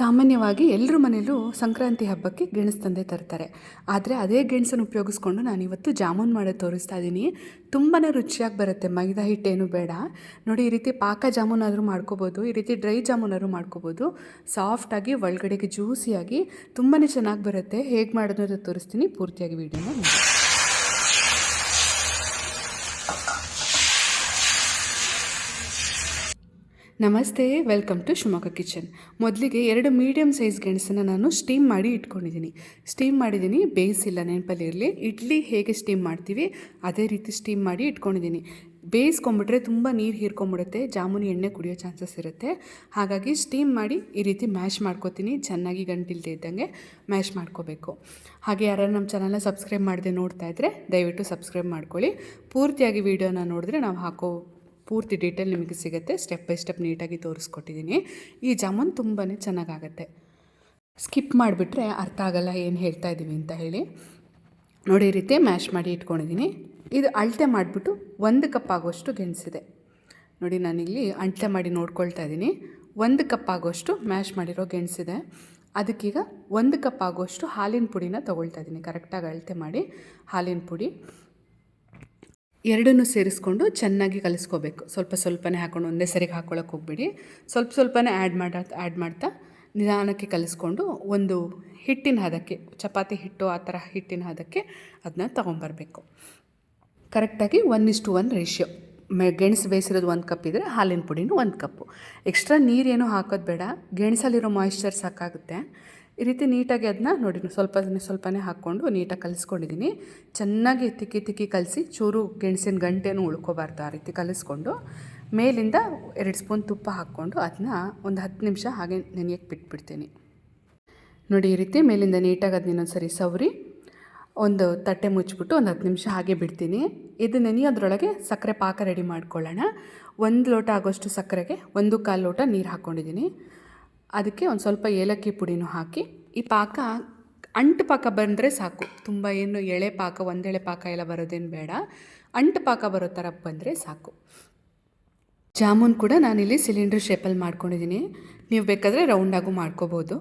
ಸಾಮಾನ್ಯವಾಗಿ ಎಲ್ಲರ ಮನೆಯಲ್ಲೂ ಸಂಕ್ರಾಂತಿ ಹಬ್ಬಕ್ಕೆ ಗೆಣಸು ತಂದೆ ತರ್ತಾರೆ. ಆದರೆ ಅದೇ ಗೆಣಸನ್ನು ಉಪಯೋಗಿಸ್ಕೊಂಡು ನಾನಿವತ್ತು ಜಾಮೂನ್ ಮಾಡೋದು ತೋರಿಸ್ತಾ ಇದ್ದೀನಿ ತುಂಬಾ ರುಚಿಯಾಗಿ ಬರುತ್ತೆ. ಮೈದಾ ಹಿಟ್ಟೇನು ಬೇಡ. ನೋಡಿ, ಈ ರೀತಿ ಪಾಕ ಜಾಮೂನ್ ಆದರೂ ಮಾಡ್ಕೋಬೋದು. ಈ ರೀತಿ ಡ್ರೈ ಜಾಮೂನಾದ್ರು ಮಾಡ್ಕೋಬೋದು. ಸಾಫ್ಟಾಗಿ ಒಳಗಡೆಗೆ ಜ್ಯೂಸಿಯಾಗಿ ತುಂಬಾ ಚೆನ್ನಾಗಿ ಬರುತ್ತೆ. ಹೇಗೆ ಮಾಡೋದು ತೋರಿಸ್ತೀನಿ. ಪೂರ್ತಿಯಾಗಿ ವೀಡಿಯೋನ ನಮಸ್ತೆ ವೆಲ್ಕಮ್ ಟು ಶಿವಮೊಗ್ಗ ಕಿಚನ್ ಮೊದಲಿಗೆ ಎರಡು ಮೀಡಿಯಮ್ ಸೈಜ್ ಗೆಣಸನ್ನು ನಾನು ಸ್ಟೀಮ್ ಮಾಡಿ ಇಟ್ಕೊಂಡಿದ್ದೀನಿ. ಸ್ಟೀಮ್ ಮಾಡಿದ್ದೀನಿ, ಬೇಯಿಸಿಲ್ಲ ನೆನಪಲ್ಲಿರಲಿ ಇಡ್ಲಿ ಹೇಗೆ ಸ್ಟೀಮ್ ಮಾಡ್ತೀವಿ, ಅದೇ ರೀತಿ ಸ್ಟೀಮ್ ಮಾಡಿ ಇಟ್ಕೊಂಡಿದ್ದೀನಿ. ಬೇಯಿಸ್ಕೊಂಬಿಟ್ರೆ ತುಂಬ ನೀರು ಹೀರ್ಕೊಂಬಿಡುತ್ತೆ ಜಾಮೂನು ಎಣ್ಣೆ ಕುಡಿಯೋ ಚಾನ್ಸಸ್ ಇರುತ್ತೆ. ಹಾಗಾಗಿ ಸ್ಟೀಮ್ ಮಾಡಿ ಈ ರೀತಿ ಮ್ಯಾಶ್ ಮಾಡ್ಕೋತೀನಿ, ಚೆನ್ನಾಗಿ ಗಂಟಿಲ್ದೇ ಇದ್ದಂಗೆ ಮ್ಯಾಶ್ ಮಾಡ್ಕೋಬೇಕು. ಹಾಗೆ ಯಾರು ನಮ್ಮ ಚಾನಲ್ನ ಸಬ್ಸ್ಕ್ರೈಬ್ ಮಾಡದೆ ನೋಡ್ತಾ ಇದ್ದರೆ ದಯವಿಟ್ಟು ಸಬ್ಸ್ಕ್ರೈಬ್ ಮಾಡ್ಕೊಳ್ಳಿ. ಪೂರ್ತಿಯಾಗಿ ವೀಡಿಯೋನ ನೋಡಿದ್ರೆ ನಾವು ಹಾಕೋ ಪೂರ್ತಿ ಡೀಟೇಲ್ ನಿಮಗೆ ಸಿಗುತ್ತೆ. ಸ್ಟೆಪ್ ಬೈ ಸ್ಟೆಪ್ ನೀಟಾಗಿ ತೋರಿಸ್ಕೊಟ್ಟಿದ್ದೀನಿ ಈ ಜಾಮೂನ್ ತುಂಬಾ ಚೆನ್ನಾಗಾಗತ್ತೆ. ಸ್ಕಿಪ್ ಮಾಡಿಬಿಟ್ರೆ ಅರ್ಥ ಆಗಲ್ಲ ಏನು ಹೇಳ್ತಾ ಇದ್ದೀವಿ ಅಂತ ಹೇಳಿ. ನೋಡಿ ರೀತಿ ಮ್ಯಾಶ್ ಮಾಡಿ ಇಟ್ಕೊಂಡಿದ್ದೀನಿ ಇದು ಅಳತೆ ಮಾಡಿಬಿಟ್ಟು ಒಂದು ಕಪ್ ಆಗೋಷ್ಟು ಗೆಣಸಿದೆ. ನೋಡಿ, ನಾನಿಲ್ಲಿ ಅಳತೆ ಮಾಡಿ ನೋಡ್ಕೊಳ್ತಾ ಇದ್ದೀನಿ ಒಂದು ಕಪ್ ಆಗುವಷ್ಟು ಮ್ಯಾಶ್ ಮಾಡಿರೋ ಗೆಣಸಿದೆ. ಅದಕ್ಕೀಗ ಒಂದು ಕಪ್ ಆಗುವಷ್ಟು ಹಾಲಿನ ಪುಡಿನ ತೊಗೊಳ್ತಾ ಇದ್ದೀನಿ ಕರೆಕ್ಟಾಗಿ ಅಳತೆ ಮಾಡಿ ಹಾಲಿನ ಪುಡಿ. ಎರಡನ್ನೂ ಸೇರಿಸ್ಕೊಂಡು ಚೆನ್ನಾಗಿ ಕಲಿಸ್ಕೋಬೇಕು. ಸ್ವಲ್ಪ ಸ್ವಲ್ಪನೇ ಹಾಕ್ಕೊಂಡು ಒಂದೇ ಸರಿಗೆ ಹಾಕ್ಕೊಳ್ಳೋಕೆ ಹೋಗ್ಬೇಡಿ. ಸ್ವಲ್ಪ ಸ್ವಲ್ಪನೇ ಆ್ಯಡ್ ಮಾಡ ಆ್ಯಡ್ ಮಾಡ್ತಾ ನಿಧಾನಕ್ಕೆ ಕಲಿಸ್ಕೊಂಡು ಒಂದು ಹಿಟ್ಟಿನ ಹದಕ್ಕೆ, ಚಪಾತಿ ಹಿಟ್ಟು ಆ ಥರ ಹಿಟ್ಟಿನ ಹದಕ್ಕೆ ಅದನ್ನ ತೊಗೊಂಬರ್ಬೇಕು. ಕರೆಕ್ಟಾಗಿ one is to one ratio ಮೆ, ಗೆಣಸು ಬೇಯಿಸಿರೋದು ಒಂದು ಕಪ್ ಇದ್ದರೆ ಹಾಲಿನ ಪುಡಿನೂ ಒಂದು ಕಪ್ಪು. ಎಕ್ಸ್ಟ್ರಾ ನೀರೇನು ಹಾಕೋದು ಬೇಡ. ಗೆಣಸಲ್ಲಿರೋ ಮಾಯಿಶ್ಚರ್ ಸಾಕಾಗುತ್ತೆ. ಈ ರೀತಿ ನೀಟಾಗಿ ಅದನ್ನ ನೋಡಿ ಸ್ವಲ್ಪ ಸ್ವಲ್ಪನೇ ಹಾಕ್ಕೊಂಡು ನೀಟಾಗಿ ಕಲಿಸ್ಕೊಂಡಿದ್ದೀನಿ ಚೆನ್ನಾಗಿ ತಿಕ್ಕಿ ತಿಕ್ಕಿ ಕಲಸಿ, ಚೂರು ಗೆಣಸಿನ ಗಂಟೆನೂ ಉಳ್ಕೋಬಾರ್ದು ಆ ರೀತಿ ಕಲಿಸ್ಕೊಂಡು, ಮೇಲಿಂದ ಎರಡು ಸ್ಪೂನ್ ತುಪ್ಪ ಹಾಕ್ಕೊಂಡು ಅದನ್ನ ಒಂದು ಹತ್ತು ನಿಮಿಷ ಹಾಗೆ ನೆನೆಯಕ್ಕೆ ಬಿಟ್ಬಿಡ್ತೀನಿ. ನೋಡಿ, ಈ ರೀತಿ ಮೇಲಿಂದ ನೀಟಾಗಿ ಅದನ್ನ ಇನ್ನೊಂದು ಸರಿ ಸವರಿ, ಒಂದು ತಟ್ಟೆ ಮುಚ್ಚಿಬಿಟ್ಟು ಒಂದು ಹತ್ತು ನಿಮಿಷ ಹಾಗೆ ಬಿಡ್ತೀನಿ. ಇದು ನೆನೆಯೋದ್ರೊಳಗೆ ಸಕ್ಕರೆ ಪಾಕ ರೆಡಿ ಮಾಡ್ಕೊಳ್ಳೋಣ. ಒಂದು ಲೋಟ ಆಗೋಷ್ಟು ಸಕ್ಕರೆಗೆ ಒಂದು ಕಾಲು ಲೋಟ ನೀರು ಹಾಕ್ಕೊಂಡಿದ್ದೀನಿ ಅದಕ್ಕೆ ಒಂದು ಸ್ವಲ್ಪ ಏಲಕ್ಕಿ ಪುಡಿನೂ ಹಾಕಿ. ಈ ಪಾಕ ಅಂಟು ಪಾಕ ಬಂದರೆ ಸಾಕು. ತುಂಬ ಏನು ಎಳೆ ಪಾಕ ಒಂದೆಳೆ ಪಾಕ ಎಲ್ಲ ಬರೋದೇನು ಬೇಡ. ಅಂಟು ಪಾಕ ಬರೋ ಥರ ಬಂದರೆ ಸಾಕು. ಜಾಮೂನ್ ಕೂಡ ನಾನಿಲ್ಲಿ ಸಿಲಿಂಡ್ರ್ ಶೇಪಲ್ಲಿ ಮಾಡ್ಕೊಂಡಿದ್ದೀನಿ ನೀವು ಬೇಕಾದರೆ ರೌಂಡಾಗೂ ಮಾಡ್ಕೋಬೋದು.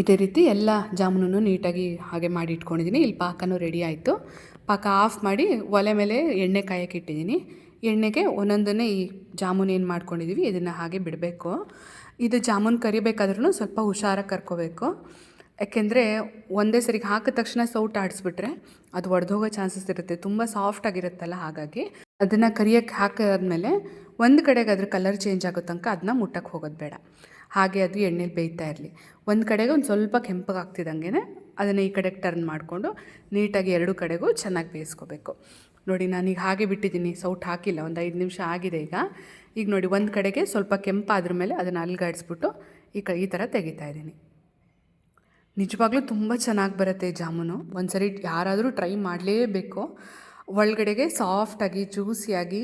ಇದೇ ರೀತಿ ಎಲ್ಲ ಜಾಮೂನನ್ನು ನೀಟಾಗಿ ಹಾಗೆ ಮಾಡಿ ಇಟ್ಕೊಂಡಿದ್ದೀನಿ ಇಲ್ಲಿ ಪಾಕನೂ ರೆಡಿ ಆಯಿತು. ಪಾಕ ಆಫ್ ಮಾಡಿ ಒಲೆ ಮೇಲೆ ಎಣ್ಣೆ ಕಾಯಕ್ಕೆ ಇಟ್ಟಿದ್ದೀನಿ ಎಣ್ಣೆಗೆ ಒಂದೊಂದನ್ನೇ ಈ ಜಾಮೂನ್ ಏನು ಮಾಡ್ಕೊಂಡಿದ್ದೀವಿ ಇದನ್ನು ಹಾಗೆ ಬಿಡಬೇಕು. ಇದು ಜಾಮೂನ್ ಕರಿಬೇಕಾದ್ರೂ ಸ್ವಲ್ಪ ಹುಷಾರಾಗಿ ಕರ್ಕೋಬೇಕು. ಯಾಕೆಂದರೆ ಒಂದೇ ಸರಿಗೆ ಹಾಕಿದ ತಕ್ಷಣ ಸೌಟ್ ಆಡಿಸ್ಬಿಟ್ರೆ ಅದು ಒಡೆದೋಗೋ ಚಾನ್ಸಸ್ ಇರುತ್ತೆ. ತುಂಬ ಸಾಫ್ಟಾಗಿರುತ್ತಲ್ಲ ಹಾಗಾಗಿ. ಅದನ್ನು ಕರಿಯಕ್ಕೆ ಹಾಕಾದ್ಮೇಲೆ ಒಂದು ಕಡೆಗೆ ಅದ್ರ ಕಲರ್ ಚೇಂಜ್ ಆಗೋ ತನಕ ಅದನ್ನ ಮುಟ್ಟಕ್ಕೆ ಹೋಗೋದು ಬೇಡ. ಹಾಗೆ ಅದು ಎಣ್ಣೆಲಿ ಬೇಯ್ತಾ ಇರಲಿ. ಒಂದು ಕಡೆಗೆ ಒಂದು ಸ್ವಲ್ಪ ಕೆಂಪಗಾಗ್ತಿದ್ದಂಗೆ ಅದನ್ನು ಈ ಕಡೆಗೆ ಟರ್ನ್ ಮಾಡಿಕೊಂಡು ನೀಟಾಗಿ ಎರಡು ಕಡೆಗೂ ಚೆನ್ನಾಗಿ ಬೇಯಿಸ್ಕೋಬೇಕು. ನೋಡಿ ನಾನೀಗ ಹಾಗೆ ಬಿಟ್ಟಿದ್ದೀನಿ. ಸೌಟ್ ಹಾಕಿಲ್ಲ, ಒಂದು ಐದು ನಿಮಿಷ ಆಗಿದೆ ಈಗ. ಈಗ ನೋಡಿ ಒಂದು ಕಡೆಗೆ ಸ್ವಲ್ಪ ಕೆಂಪಾದ್ರ ಮೇಲೆ ಅದನ್ನು ಅಲ್ಗಾಡಿಸ್ಬಿಟ್ಟು ಈ ಕ, ಈ ಥರ ತೆಗಿತಾ ಇದ್ದೀನಿ. ನಿಜವಾಗ್ಲೂ ತುಂಬ ಚೆನ್ನಾಗಿ ಬರುತ್ತೆ ಜಾಮೂನು. ಒಂದ್ಸರಿ ಯಾರಾದರೂ ಟ್ರೈ ಮಾಡಲೇಬೇಕು. ಒಳಗಡೆಗೆ ಸಾಫ್ಟಾಗಿ ಜ್ಯೂಸಿಯಾಗಿ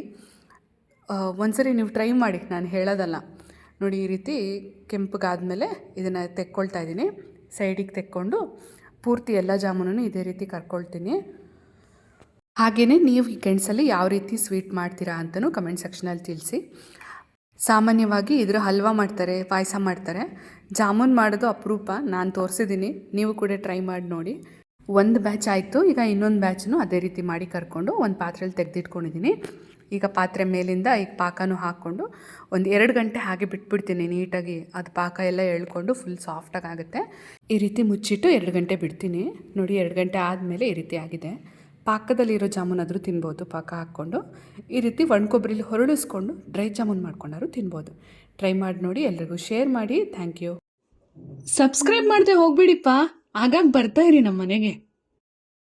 ಒಂದು ಸರಿ ನೀವು ಟ್ರೈ ಮಾಡಿ, ನಾನು ಹೇಳೋದಲ್ಲ. ನೋಡಿ ಈ ರೀತಿ ಕೆಂಪಗಾದ್ಮೇಲೆ ಇದನ್ನು ತೆಕ್ಕೊಳ್ತಾ ಇದ್ದೀನಿ. ಸೈಡಿಗೆ ತೆಕ್ಕೊಂಡು ಪೂರ್ತಿ ಎಲ್ಲ ಜಾಮೂನನ್ನು ಇದೇ ರೀತಿ ಕರ್ಕೊಳ್ತೀನಿ. ಹಾಗೆಯೇ ನೀವು ಈ ಯಾವ ರೀತಿ ಸ್ವೀಟ್ ಮಾಡ್ತೀರಾ ಅಂತಲೂ ಕಮೆಂಟ್ ಸೆಕ್ಷನಲ್ಲಿ ತಿಳಿಸಿ. ಸಾಮಾನ್ಯವಾಗಿ ಇದರ ಹಲ್ವಾ ಮಾಡ್ತಾರೆ, ಪಾಯಸ ಮಾಡ್ತಾರೆ. ಜಾಮೂನ್ ಮಾಡೋದು ಅಪರೂಪ, ನಾನು ತೋರಿಸಿದ್ದೀನಿ ನೀವು ಕೂಡ ಟ್ರೈ ಮಾಡಿ ನೋಡಿ. ಒಂದು ಬ್ಯಾಚ್ ಆಯಿತು, ಈಗ ಇನ್ನೊಂದು ಬ್ಯಾಚನ್ನು ಅದೇ ರೀತಿ ಮಾಡಿ ಕರ್ಕೊಂಡು ಒಂದು ಪಾತ್ರೆಯಲ್ಲಿ ತೆಗೆದಿಟ್ಕೊಂಡಿದ್ದೀನಿ ಈಗ ಪಾತ್ರೆ ಮೇಲಿಂದ ಈಗ ಪಾಕನೂ ಹಾಕ್ಕೊಂಡು ಒಂದು ಎರಡು ಗಂಟೆ ಹಾಗೆ ಬಿಟ್ಬಿಡ್ತೀನಿ ನೀಟಾಗಿ. ಅದು ಪಾಕ ಎಲ್ಲ ಎಳ್ಕೊಂಡು ಫುಲ್ ಸಾಫ್ಟಾಗಿ ಆಗುತ್ತೆ. ಈ ರೀತಿ ಮುಚ್ಚಿಟ್ಟು ಎರಡು ಗಂಟೆ ಬಿಡ್ತೀನಿ. ನೋಡಿ, ಎರಡು ಗಂಟೆ ಆದಮೇಲೆ ಈ ರೀತಿ ಆಗಿದೆ. ಪಾಕದಲ್ಲಿರೋ ಜಾಮೂನಾದರೂ ತಿನ್ಬೋದು, ಪಾಕ ಹಾಕ್ಕೊಂಡು. ಈ ರೀತಿ ಒಣಕೊಬ್ಬರಿಲಿ ಹೊರಳಿಸ್ಕೊಂಡು ಡ್ರೈ ಜಾಮೂನ್ ಮಾಡ್ಕೊಂಡಾದ್ರು ತಿನ್ಬೋದು. ಟ್ರೈ ಮಾಡಿ ನೋಡಿ, ಎಲ್ರಿಗೂ ಶೇರ್ ಮಾಡಿ. Thank you. ಸಬ್ಸ್ಕ್ರೈಬ್ ಮಾಡದೆ ಹೋಗ್ಬಿಡಿಪ್ಪ. ಆಗಾಗ ಬರ್ತಾ ಇರಿ ನಮ್ಮ ಮನೆಗೆ